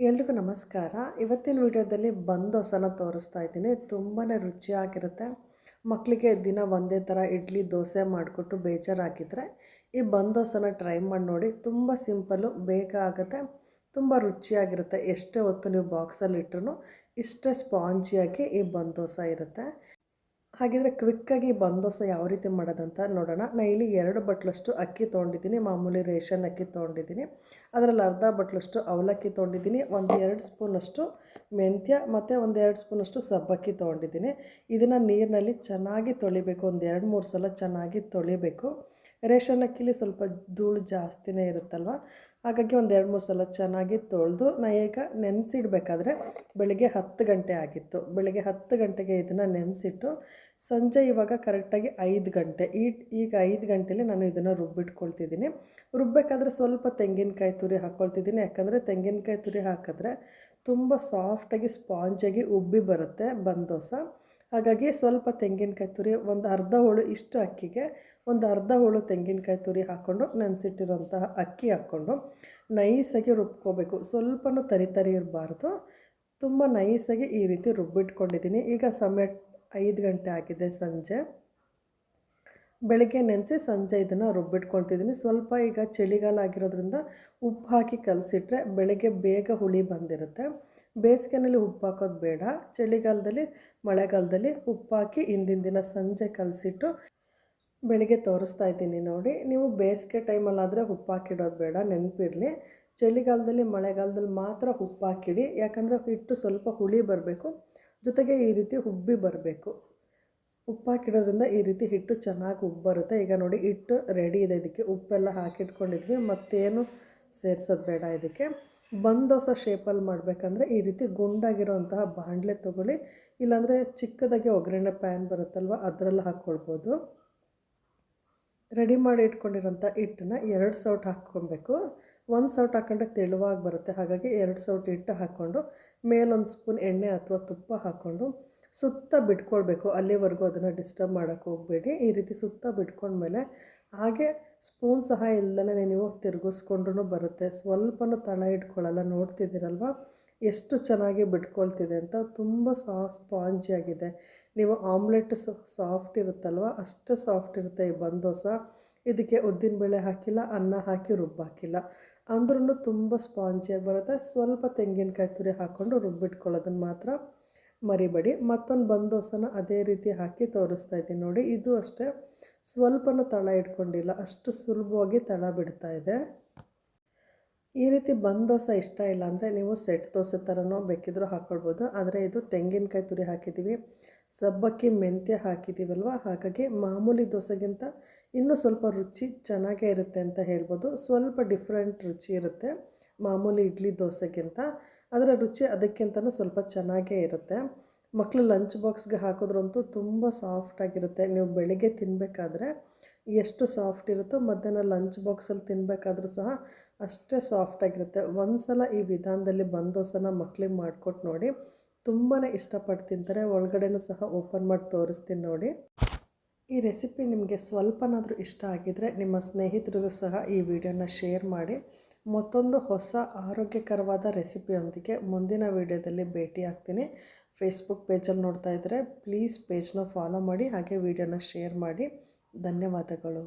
ಎಲ್ರಿಗೂ ನಮಸ್ಕಾರ. ಇವತ್ತಿನ ವಿಡಿಯೋದಲ್ಲಿ ಬಂದೋಸನ ತೋರಿಸ್ತಾ ಇದ್ದೀನಿ. ತುಂಬಾ ರುಚಿಯಾಗಿರುತ್ತೆ. ಮಕ್ಕಳಿಗೆ ದಿನ ಒಂದೇ ಥರ ಇಡ್ಲಿ, ದೋಸೆ ಮಾಡಿಕೊಟ್ಟು ಬೇಜಾರಾಗಿದ್ದರೆ ಈ ಬಂದೋಸನ ಟ್ರೈ ಮಾಡಿ ನೋಡಿ. ತುಂಬ ಸಿಂಪಲ್ಲು ಬೇಗ ಆಗುತ್ತೆ. ತುಂಬ ರುಚಿಯಾಗಿರುತ್ತೆ. ಎಷ್ಟೇ ಹೊತ್ತು ನೀವು ಬಾಕ್ಸಲ್ಲಿ ಇಟ್ಟರು ಇಷ್ಟೇ ಸ್ಪಾಂಜಿಯಾಗಿ ಈ ಬಂದೋಸ ಇರುತ್ತೆ. ಹಾಗಿದ್ರೆ ಕ್ವಿಕ್ಕಾಗಿ ಬಂದೋಸ ಯಾವ ರೀತಿ ಮಾಡೋದಂತ ನೋಡೋಣ. ನಾನು ಇಲ್ಲಿ ಎರಡು ಬಟ್ಲಷ್ಟು ಅಕ್ಕಿ ತೊಗೊಂಡಿದ್ದೀನಿ, ಮಾಮೂಲಿ ರೇಷನ್ ಅಕ್ಕಿ ತೊಗೊಂಡಿದ್ದೀನಿ. ಅದರಲ್ಲಿ ಅರ್ಧ ಬಟ್ಲಷ್ಟು ಅವಲಕ್ಕಿ ತೊಗೊಂಡಿದ್ದೀನಿ, ಒಂದು ಎರಡು ಸ್ಪೂನಷ್ಟು ಮೆಂತ್ಯ ಮತ್ತು ಒಂದು ಎರಡು ಸ್ಪೂನಷ್ಟು ಸಬ್ಬಕ್ಕಿ ತೊಗೊಂಡಿದ್ದೀನಿ. ಇದನ್ನು ನೀರಿನಲ್ಲಿ ಚೆನ್ನಾಗಿ ತೊಳಿಬೇಕು, ಒಂದು ಎರಡು ಮೂರು ಸಲ ಚೆನ್ನಾಗಿ ತೊಳಿಬೇಕು. ರೇಷನ್ ಅಕ್ಕಿಲಿ ಸ್ವಲ್ಪ ಧೂಳು ಜಾಸ್ತಿನೇ ಇರುತ್ತಲ್ವ? ಹಾಗಾಗಿ ಒಂದು ಎರಡು ಮೂರು ಸಲ ಚೆನ್ನಾಗಿ ತೊಳೆದು ನಾ ಈಗ ನೆನೆಸಿಡ್ಬೇಕಾದ್ರೆ ಬೆಳಗ್ಗೆ ಹತ್ತು ಗಂಟೆ ಆಗಿತ್ತು. ಬೆಳಗ್ಗೆ ಹತ್ತು ಗಂಟೆಗೆ ಇದನ್ನು ನೆನೆಸಿಟ್ಟು ಸಂಜೆ ಇವಾಗ ಕರೆಕ್ಟಾಗಿ ಐದು ಗಂಟೆ. ಈ, ಈಗ ಐದು ಗಂಟೆಲಿ ನಾನು ಇದನ್ನು ರುಬ್ಬಿಟ್ಕೊಳ್ತಿದ್ದೀನಿ. ರುಬ್ಬಬೇಕಾದ್ರೆ ಸ್ವಲ್ಪ ತೆಂಗಿನಕಾಯಿ ತುರಿ ಹಾಕ್ಕೊಳ್ತಿದ್ದೀನಿ ಯಾಕಂದರೆ ತೆಂಗಿನಕಾಯಿ ತುರಿ ಹಾಕಿದ್ರೆ ತುಂಬ ಸಾಫ್ಟಾಗಿ ಸ್ಪಾಂಜಾಗಿ ಉಬ್ಬಿ ಬರುತ್ತೆ ಬಂದೋಸ. ಹಾಗಾಗಿ ಸ್ವಲ್ಪ ತೆಂಗಿನಕಾಯಿ ತುರಿ, ಒಂದು ಅರ್ಧ ಹೋಳು ಇಷ್ಟು ಅಕ್ಕಿಗೆ, ಒಂದು ಅರ್ಧ ಹೋಳು ತೆಂಗಿನಕಾಯಿ ತುರಿ ಹಾಕ್ಕೊಂಡು ನೆನೆಸಿಟ್ಟಿರೋಂತಹ ಅಕ್ಕಿ ಹಾಕ್ಕೊಂಡು ನೈಸಾಗಿ ರುಬ್ಕೋಬೇಕು. ಸ್ವಲ್ಪನೂ ತರಿ ತರಿ ಇರಬಾರ್ದು. ತುಂಬ ನೈಸಾಗಿ ಈ ರೀತಿ ರುಬ್ಬಿಟ್ಕೊಂಡಿದ್ದೀನಿ. ಈಗ ಸಮಯ ಐದು ಗಂಟೆ ಆಗಿದೆ ಸಂಜೆ. ಬೆಳಗ್ಗೆ ನೆನೆಸಿ ಸಂಜೆ ಇದನ್ನು ರುಬ್ಬಿಟ್ಕೊಳ್ತಿದ್ದೀನಿ. ಸ್ವಲ್ಪ ಈಗ ಚಳಿಗಾಲ ಆಗಿರೋದ್ರಿಂದ ಉಪ್ಪು ಹಾಕಿ ಕಲಸಿಟ್ರೆ ಬೆಳಗ್ಗೆ ಬೇಗ ಹುಳಿ ಬಂದಿರುತ್ತೆ. ಬೇಸಿಗೆನಲ್ಲಿ ಉಪ್ಪು ಹಾಕೋದು ಬೇಡ. ಚಳಿಗಾಲದಲ್ಲಿ, ಮಳೆಗಾಲದಲ್ಲಿ ಉಪ್ಪಾಕಿ ಹಿಂದಿನ ದಿನ ಸಂಜೆ ಕಲಸಿಟ್ಟು ಬೆಳಿಗ್ಗೆ ತೋರಿಸ್ತಾ ಇದ್ದೀನಿ ನೋಡಿ. ನೀವು ಬೇಸಿಗೆ ಟೈಮಲ್ಲಾದರೆ ಉಪ್ಪು ಹಾಕಿಡೋದು ಬೇಡ, ನೆನಪಿರಲಿ. ಚಳಿಗಾಲದಲ್ಲಿ, ಮಳೆಗಾಲದಲ್ಲಿ ಮಾತ್ರ ಉಪ್ಪಾಕಿಡಿ ಯಾಕಂದರೆ ಹಿಟ್ಟು ಸ್ವಲ್ಪ ಹುಳಿ ಬರಬೇಕು. ಜೊತೆಗೆ ಈ ರೀತಿ ಉಬ್ಬಿ ಬರಬೇಕು. ಉಪ್ಪಾಕಿಡೋದ್ರಿಂದ ಈ ರೀತಿ ಹಿಟ್ಟು ಚೆನ್ನಾಗಿ ಉಬ್ಬು ಬರುತ್ತೆ. ಈಗ ನೋಡಿ, ಹಿಟ್ಟು ರೆಡಿ ಇದೆ. ಇದಕ್ಕೆ ಉಪ್ಪೆಲ್ಲ ಹಾಕಿಟ್ಕೊಂಡಿದ್ವಿ. ಮತ್ತೇನು ಸೇರಿಸೋದು ಬೇಡ ಇದಕ್ಕೆ. ಬಂದೋಸ ಶೇಪಲ್ಲಿ ಮಾಡಬೇಕಂದ್ರೆ ಈ ರೀತಿ ಗುಂಡಾಗಿರೋಂತಹ ಬಾಣಲೆ ತೊಗೊಳ್ಳಿ. ಇಲ್ಲಾಂದರೆ ಚಿಕ್ಕದಾಗಿ ಒಗ್ಗರಣೆ ಪ್ಯಾನ್ ಬರುತ್ತಲ್ವ, ಅದರಲ್ಲಿ ಹಾಕ್ಕೊಳ್ಬೋದು ರೆಡಿ ಮಾಡಿ ಇಟ್ಕೊಂಡಿರೋಂಥ ಹಿಟ್ಟನ್ನ ಎರಡು ಸೌಟ್ ಹಾಕ್ಕೊಬೇಕು. ಒಂದು ಸೌಟ್ ಹಾಕ್ಕೊಂಡ್ರೆ ತೆಳುವಾಗಿ ಬರುತ್ತೆ, ಹಾಗಾಗಿ ಎರಡು ಸೌಟ್ ಹಿಟ್ಟು ಹಾಕ್ಕೊಂಡು, ಮೇಲೊಂದು ಸ್ಪೂನ್ ಎಣ್ಣೆ ಅಥವಾ ತುಪ್ಪ ಹಾಕ್ಕೊಂಡು ಸುತ್ತ ಬಿಟ್ಕೊಳ್ಬೇಕು. ಅಲ್ಲಿವರೆಗೂ ಅದನ್ನು ಡಿಸ್ಟರ್ಬ್ ಮಾಡೋಕ್ಕೆ ಹೋಗಬೇಡಿ. ಈ ರೀತಿ ಸುತ್ತ ಬಿಟ್ಕೊಂಡ್ಮೇಲೆ ಹಾಗೆ ಸ್ಪೂನ್ ಸಹ ಇಲ್ಲದೇ ನೀವು ತಿರುಗಿಸ್ಕೊಂಡ್ರೂ ಬರುತ್ತೆ. ಸ್ವಲ್ಪನೂ ತಳ ಇಟ್ಕೊಳ್ಳಲ್ಲ, ನೋಡ್ತಿದ್ದೀರಲ್ವ? ಎಷ್ಟು ಚೆನ್ನಾಗಿ ಬಿಟ್ಕೊಳ್ತಿದೆ ಅಂತ ತುಂಬ ಸಾ ಸ್ಪಾಂಜಿಯಾಗಿದೆ ನೀವು ಆಮ್ಲೆಟ್ ಸಾಫ್ಟ್ ಇರುತ್ತಲ್ವ? ಅಷ್ಟು ಸಾಫ್ಟ್ ಇರುತ್ತೆ ಈ ಬಂದೋಸ. ಇದಕ್ಕೆ ಉದ್ದಿನಬೇಳೆ ಹಾಕಿಲ್ಲ, ಅನ್ನ ಹಾಕಿ ರುಬ್ಬಾಕಿಲ್ಲ ಅಂದ್ರೂ ತುಂಬ ಸ್ಪಾಂಜಿಯಾಗಿ ಬರುತ್ತೆ. ಸ್ವಲ್ಪ ತೆಂಗಿನಕಾಯಿ ತುರಿ ಹಾಕ್ಕೊಂಡು ರುಬ್ಬಿಟ್ಕೊಳ್ಳೋದನ್ನು ಮಾತ್ರ ಮರಿಬೇಡಿ. ಮತ್ತೊಂದು ಬಂದೋಸನ ಅದೇ ರೀತಿ ಹಾಕಿ ತೋರಿಸ್ತಾ ಇದ್ದೀನಿ ನೋಡಿ. ಇದು ಅಷ್ಟೇ. ಸ್ವಲ್ಪನೂ ತಳ ಇಟ್ಕೊಂಡಿಲ್ಲ. ಅಷ್ಟು ಸುಲಭವಾಗಿ ತಳ ಬಿಡ್ತಾ ಇದೆ. ಈ ರೀತಿ ಬಂದ್ ದೋಸೆ ಇಷ್ಟ ಇಲ್ಲ ಅಂದರೆ ನೀವು ಸೆಟ್ ದೋಸೆ ಥರನೋ ಬೇಕಿದ್ರೂ ಹಾಕ್ಕೊಳ್ಬೋದು ಆದರೆ ಇದು ತೆಂಗಿನಕಾಯಿ ತುರಿ ಹಾಕಿದ್ದೀವಿ ಸಬ್ಬಕ್ಕಿ ಮೆಂತ್ಯ ಹಾಕಿದ್ದೀವಲ್ವ ಹಾಗಾಗಿ ಮಾಮೂಲಿ ದೋಸೆಗಿಂತ ಇನ್ನೂ ಸ್ವಲ್ಪ ರುಚಿ ಚೆನ್ನಾಗೇ ಇರುತ್ತೆ ಅಂತ ಹೇಳ್ಬೋದು. ಸ್ವಲ್ಪ ಡಿಫ್ರೆಂಟ್ ರುಚಿ ಇರುತ್ತೆ ಮಾಮೂಲಿ ಇಡ್ಲಿ ದೋಸೆಗಿಂತ. ಅದರ ರುಚಿ ಅದಕ್ಕಿಂತಲೂ ಸ್ವಲ್ಪ ಚೆನ್ನಾಗೇ ಇರುತ್ತೆ. ಮಕ್ಕಳು ಲಂಚ್ ಬಾಕ್ಸ್ಗೆ ಹಾಕಿದ್ರಂತೂ ತುಂಬ ಸಾಫ್ಟಾಗಿರುತ್ತೆ ನೀವು ಬೆಳಿಗ್ಗೆ ತಿನ್ನಬೇಕಾದ್ರೆ ಎಷ್ಟು ಸಾಫ್ಟ್ ಇರುತ್ತೋ ಮಧ್ಯಾಹ್ನ ಲಂಚ್ ಬಾಕ್ಸಲ್ಲಿ ತಿನ್ನಬೇಕಾದ್ರೂ ಸಹ ಅಷ್ಟೇ ಸಾಫ್ಟಾಗಿರುತ್ತೆ ಒಂದು ಸಲ ಈ ವಿಧಾನದಲ್ಲಿ ಬಂದೋಸನ ಮಕ್ಕಳಿಗೆ ಮಾಡಿಕೊಟ್ಟು ನೋಡಿ. ತುಂಬಾ ಇಷ್ಟಪಟ್ಟು ತಿಂತಾರೆ. ಒಳಗಡೆನೂ ಸಹ ಓಪನ್ ಮಾಡಿ ತೋರಿಸ್ತೀನಿ ನೋಡಿ. ಈ ರೆಸಿಪಿ ನಿಮಗೆ ಸ್ವಲ್ಪನಾದರೂ ಇಷ್ಟ ಆಗಿದರೆ ನಿಮ್ಮ ಸ್ನೇಹಿತರಿಗೂ ಸಹ ಈ ವಿಡಿಯೋನ ಶೇರ್ ಮಾಡಿ. ಮತ್ತೊಂದು ಹೊಸ ಆರೋಗ್ಯಕರವಾದ ರೆಸಿಪಿಯೊಂದಿಗೆ ಮುಂದಿನ ವಿಡಿಯೋದಲ್ಲಿ ಭೇಟಿ ಆಗ್ತೀನಿ ಫೇಸ್ಬುಕ್ ಪೇಜಲ್ಲಿ ನೋಡ್ತಾ ಇದ್ದರೆ ಪ್ಲೀಸ್ ಪೇಜ್ನ ಫಾಲೋ ಮಾಡಿ, ಹಾಗೆ ವಿಡಿಯೋನ ಶೇರ್ ಮಾಡಿ. ಧನ್ಯವಾದಗಳು.